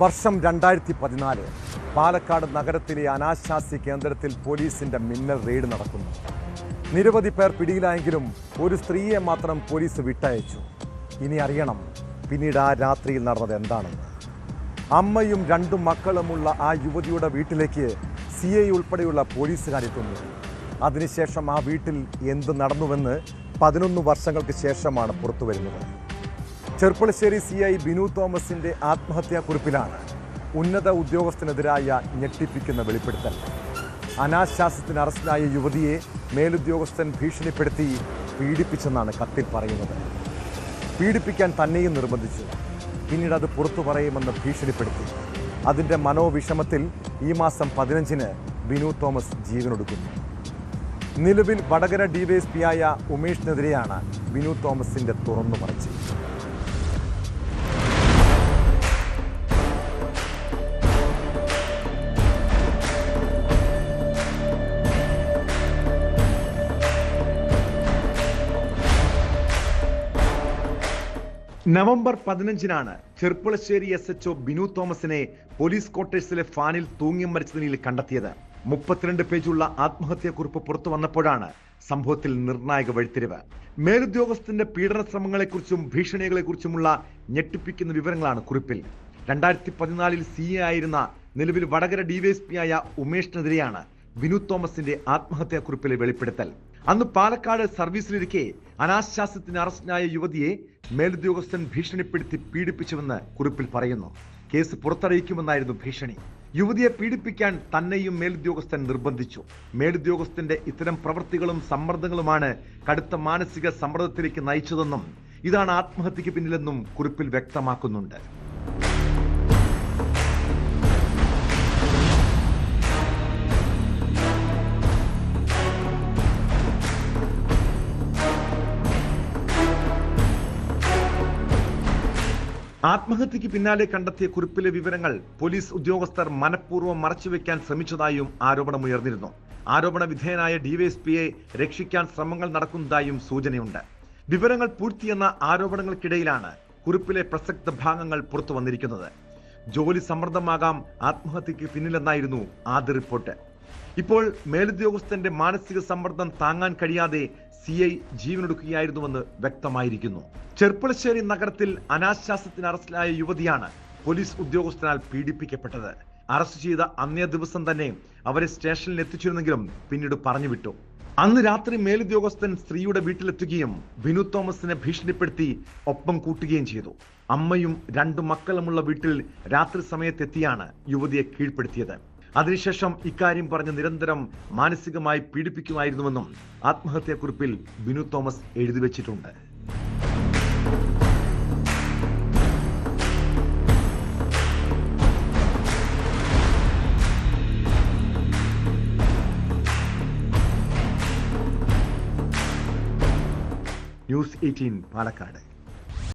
വർഷം രണ്ടായിരത്തി പതിനാല് പാലക്കാട് നഗരത്തിലെ അനാശാസ്യ കേന്ദ്രത്തിൽ പോലീസിന്റെ മിന്നൽ റെയ്ഡ് നടക്കുന്നു. നിരവധി പേർ പിടിയിലായെങ്കിലും ഒരു സ്ത്രീയെ മാത്രം പോലീസ് വിട്ടയച്ചു. ഇനി അറിയണം പിന്നീട് ആ രാത്രിയിൽ നടന്നത് എന്താണെന്ന് അമ്മയും രണ്ടു മക്കളുമുള്ള ആ യുവതിയുടെ വീട്ടിലേക്ക് സി ഐ ഉൾപ്പെടെയുള്ള പോലീസുകാരെത്തുന്നു അതിനുശേഷം ആ വീട്ടിൽ എന്ത് നടന്നുവെന്ന് പതിനൊന്ന് വർഷങ്ങൾക്ക് ശേഷമാണ് പുറത്തു വരുന്നത് ചെർപ്പളശ്ശേരി സി ഐ ബിനു തോമസിന്റെ ആത്മഹത്യാക്കുറിപ്പിലാണ് ഉന്നത ഉദ്യോഗസ്ഥനെതിരായ ഞെട്ടിപ്പിക്കുന്ന വെളിപ്പെടുത്തൽ. അനാശാസ്യത്തിന് അറസ്റ്റിലായ യുവതിയെ മേലുദ്യോഗസ്ഥൻ ഭീഷണിപ്പെടുത്തി പീഡിപ്പിച്ചെന്നാണ് കത്തിൽ പറയുന്നത്. പീഡിപ്പിക്കാൻ തന്നെയും നിർബന്ധിച്ചു. പിന്നീട് അത് പുറത്തു പറയുമെന്ന് ഭീഷണിപ്പെടുത്തി. അതിന്റെ മനോവിഷമത്തിൽ ഈ മാസം പതിനഞ്ചിന് ബിനു തോമസ് ജീവനൊടുക്കുന്നു. നിലവിൽ വടകര ഡിവൈഎസ്പിയായ ഉമേഷിനെതിരെയാണ് ബിനു തോമസിന്റെ തുറന്നു പറച്ചിൽ നവംബർ പതിനഞ്ചിനാണ് ചെർപ്പുളശ്ശേരി എസ് എച്ച്ഒ ബിനു തോമസിനെ പോലീസ് ക്വാർട്ടേഴ്സിലെ ഫാനിൽ തൂങ്ങി മരിച്ച കണ്ടെത്തിയത്. മുപ്പത്തിരണ്ട് പേജുള്ള ആത്മഹത്യാക്കുറിപ്പ് പുറത്തു വന്നപ്പോഴാണ് സംഭവത്തിൽ നിർണായക വഴിത്തിരിവ്. മേലുദ്യോഗസ്ഥന്റെ പീഡന ശ്രമങ്ങളെക്കുറിച്ചും ഭീഷണികളെക്കുറിച്ചുമുള്ള ഞെട്ടിപ്പിക്കുന്ന വിവരങ്ങളാണ് കുറിപ്പിൽ. രണ്ടായിരത്തി പതിനാലിൽ സി എ ആയിരുന്ന നിലവിൽ വടകര ഡിവൈഎസ്പിയായ ഉമേഷിനെതിരെയാണ് വിനു തോമസിന്റെ ആത്മഹത്യാക്കുറിപ്പിലെ വെളിപ്പെടുത്തൽ. അന്ന് പാലക്കാട് സർവീസിലിരിക്കെ അനാശാസ്യത്തിന് അറസ്റ്റിലായ യുവതിയെ മേലുദ്യോഗസ്ഥൻ ഭീഷണിപ്പെടുത്തി പീഡിപ്പിച്ചുവെന്ന് കുറിപ്പിൽ പറയുന്നു. കേസ് പുറത്തറിയിക്കുമെന്നായിരുന്നു ഭീഷണി. യുവതിയെ പീഡിപ്പിക്കാൻ തന്നെയും മേലുദ്യോഗസ്ഥൻ നിർബന്ധിച്ചു. മേലുദ്യോഗസ്ഥന്റെ ഇത്തരം പ്രവൃത്തികളും സമ്മർദ്ദങ്ങളുമാണ് കടുത്ത മാനസിക സമ്മർദ്ദത്തിലേക്ക് നയിച്ചതെന്നും ഇതാണ് ആത്മഹത്യക്ക് പിന്നിലെന്നും കുറിപ്പിൽ വ്യക്തമാക്കുന്നുണ്ട്. ആത്മഹത്യക്ക് പിന്നാലെ കണ്ടെത്തിയ കുറിപ്പിലെ വിവരങ്ങൾ പോലീസ് ഉദ്യോഗസ്ഥർ മനഃപൂർവം മറച്ചുവെക്കാൻ ശ്രമിച്ചതായും ആരോപണമുയർന്നിരുന്നു. ആരോപണ വിധേയനായ ഡിവൈഎസ്പിയെ രക്ഷിക്കാൻ ശ്രമങ്ങൾ നടക്കുന്നതായും സൂചനയുണ്ട്. വിവരങ്ങൾ പൂഴ്ത്തിയെന്ന ആരോപണങ്ങൾക്കിടയിലാണ് കുറിപ്പിലെ പ്രസക്ത ഭാഗങ്ങൾ പുറത്തു വന്നിരിക്കുന്നത് ജോലി സമ്മർദ്ദമാകാം ആത്മഹത്യക്ക് പിന്നിലെന്നായിരുന്നു ആദ്യ റിപ്പോർട്ട്. ഇപ്പോൾ മേലുദ്യോഗസ്ഥന്റെ മാനസിക സമ്മർദ്ദം താങ്ങാൻ കഴിയാതെ സി ഐ ജീവനൊടുക്കുകയായിരുന്നുവെന്ന് വ്യക്തമായിരിക്കുന്നു. ചെർപ്പളശ്ശേരി നഗരത്തിൽ അനാശാസ്യത്തിന് അറസ്റ്റിലായ യുവതിയാണ് പോലീസ് ഉദ്യോഗസ്ഥനാൽ പീഡിപ്പിക്കപ്പെട്ടത്. അറസ്റ്റ് ചെയ്ത അന്നേ ദിവസം തന്നെ അവരെ സ്റ്റേഷനിൽ എത്തിച്ചിരുന്നെങ്കിലും പിന്നീട് പറഞ്ഞു വിട്ടു അന്ന് രാത്രി മേലുദ്യോഗസ്ഥൻ സ്ത്രീയുടെ വീട്ടിലെത്തുകയും ബിനു തോമസിനെ ഭീഷണിപ്പെടുത്തി ഒപ്പം കൂട്ടുകയും ചെയ്തു. അമ്മയും രണ്ടു മക്കളുമുള്ള വീട്ടിൽ രാത്രി സമയത്തെത്തിയാണ് യുവതിയെ കീഴ്പ്പെടുത്തിയത്. അതിനുശേഷം ഇക്കാര്യം പറഞ്ഞ് നിരന്തരം മാനസികമായി പീഡിപ്പിക്കുമായിരുന്നുവെന്നും ആത്മഹത്യാക്കുറിപ്പിൽ ബിനു തോമസ് എഴുതി വച്ചിട്ടുണ്ട്. News eighteen Palakkad.